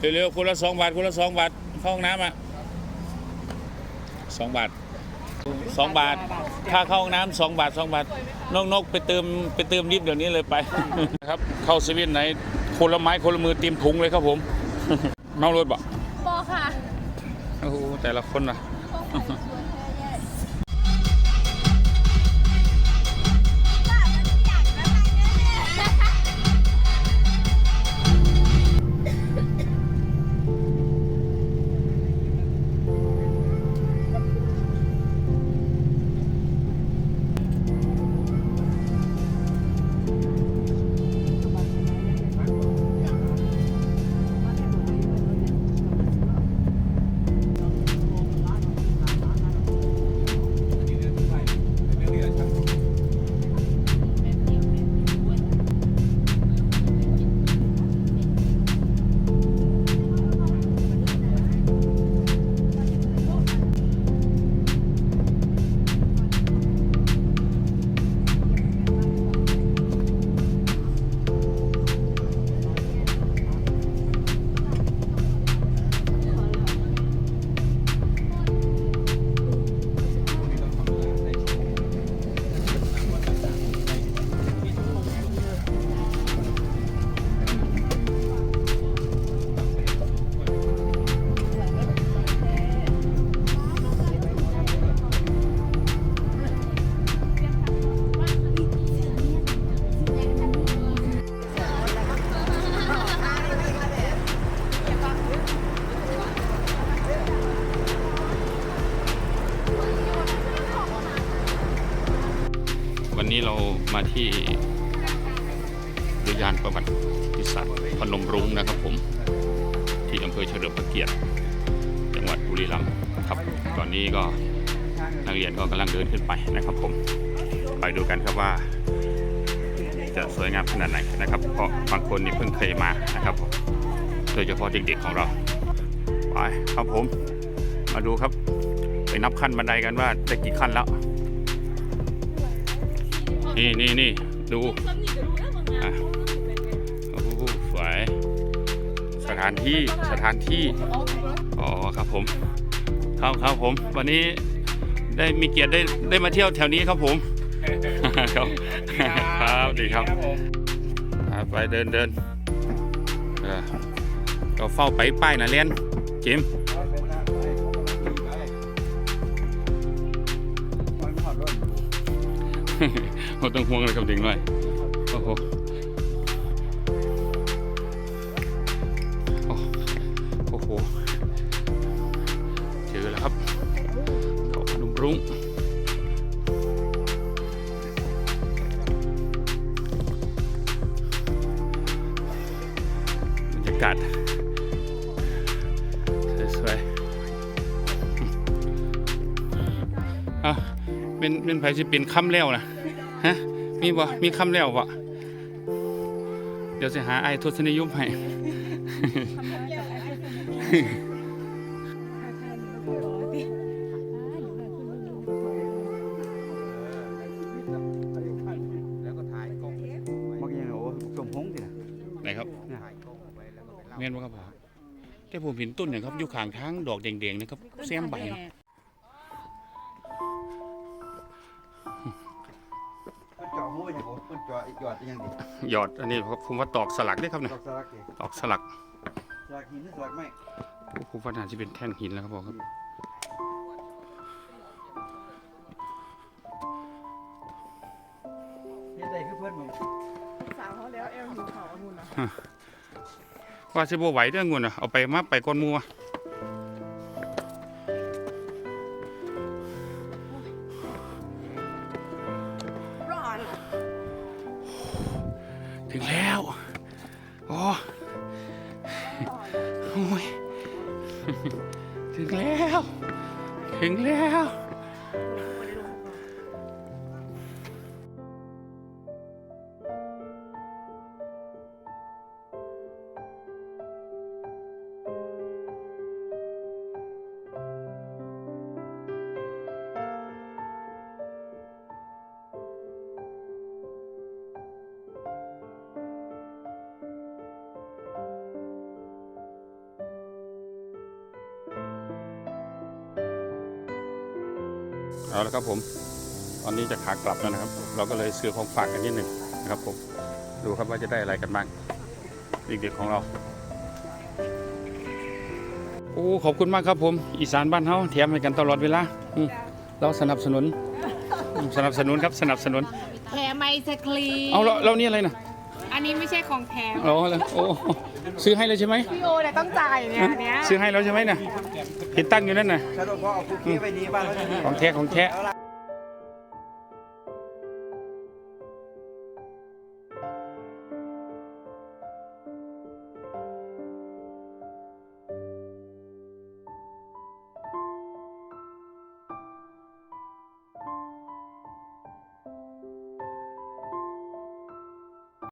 เร็วๆคนละสองบาทคนละสองบาทเข้าห้องน้ำอะสองบาทสองบาทค่าเข้าห้องน้ำสองบาทสองบาทน้องนกไปเติมไปเติมลิฟต์เดี๋ยวนี้เลยไปครับเข้าเซเว่นไหนคนละไม้คนละมือเตรียมถุงเลยครับผมน้องรถบอกบอค่ะโอ้โหแต่ละคนนะ นี้เรามาที่อุทยานประวัติศาสตร์พนมรุ้งนะครับผม ที่อำเภอเฉลิมพระเกียรติ จังหวัดบุรีรัมย์ครับ ตอนนี้ก็นักเรียนก็กำลังเดินขึ้นไปนะครับผม ไปดูกันครับว่า จะสวยงามขนาดไหนนะครับ เพราะบางคนนี่เพิ่งเคยมานะครับผมโดยเฉพาะเด็กๆของเรา ไปครับผม มาดูครับ ไปนับขั้นบันไดกันว่าได้กี่ขั้นแล้ว นี่นี่นี่ดูอะโอ้โหสวย สถานที่สถานที่ อ๋อครับผมครับครับผม วันนี้ได้มีเกียรติได้ได้มาเที่ยวแถวนี้ครับผม ครับครับดีครับไปเดินเดินเออก็เฝ้าไปป้ายนะเลียนจิม เราต้องห่วงอะไรกับเด็กหน่อยโอ้โหโอ้โหเจอแล้วครับเขาพนมรุ้งบรรยากาศสวยๆอะเป็นเป็นไผ่สิเป็นค่ำแล้วนะ ฮะ มีบ่ มีคำแล้วบ่ เดี๋ยวจะหาไอ้ทศนิยมให้ มักยังโอ้จมหงสินะไหนครับเนี่ยแม่นบ่ครับผมแต่ผมเห็นต้นเนี่ยครับอยู่ข้างทางดอกแดงๆนะครับแซมใบนะ ยังโอ้เพิ่นเจาะอีกหยอดยังดิหยอดอันนี้ผมว่าตอกสลักเด้ครับเนี่ยดอกสลักดิตอกสลักสลักหินหรือสลักไม้ผมว่าน่าจะเป็นแท่นหินแล้วครับผมครับเฮ็ดได้คือเพิ่นมึงสาวเขาแล้วเอลหิวเขาองุ่นนะว่าสิบ่ไหวเด้องุ่นน่ะเอาไปมาไปก่อนหมู่อ ถึงแล้วโอ้โอ้ยถึงแล้ว ถึงแล้ว เอาละครับผม ตอนนี้จะขากลับแล้วนะครับ เราก็เลยซื้อของฝากกันนิดหนึ่งนะครับผม ดูครับว่าจะได้อะไรกันบ้างเด็กๆของเรา โอ้ ขอบคุณมากครับผม อีสานบ้านเฮาแถมให้กันตลอดเวลาอืมเราสนับสนุนอืมสนับสนุนครับ สนับสนุนแถมไอศครีมเอาแล้วแล้วนี่อะไรนะ อันนี้ไม่ใช่ของแถมเอาแล้วโอ้ซื้อให้เลยใช่ไหมพี่โอเนี่ยต้องจ่ายเนี่ยอันเนี้ย ซื้อให้แล้วใช่ไหมน่ะเห็นตั้งอยู่นั่นน่ะถ้าเราพอเอาคุกกี้ไปนี้บ้านเราจะมีของแท้ของแท้เอาละ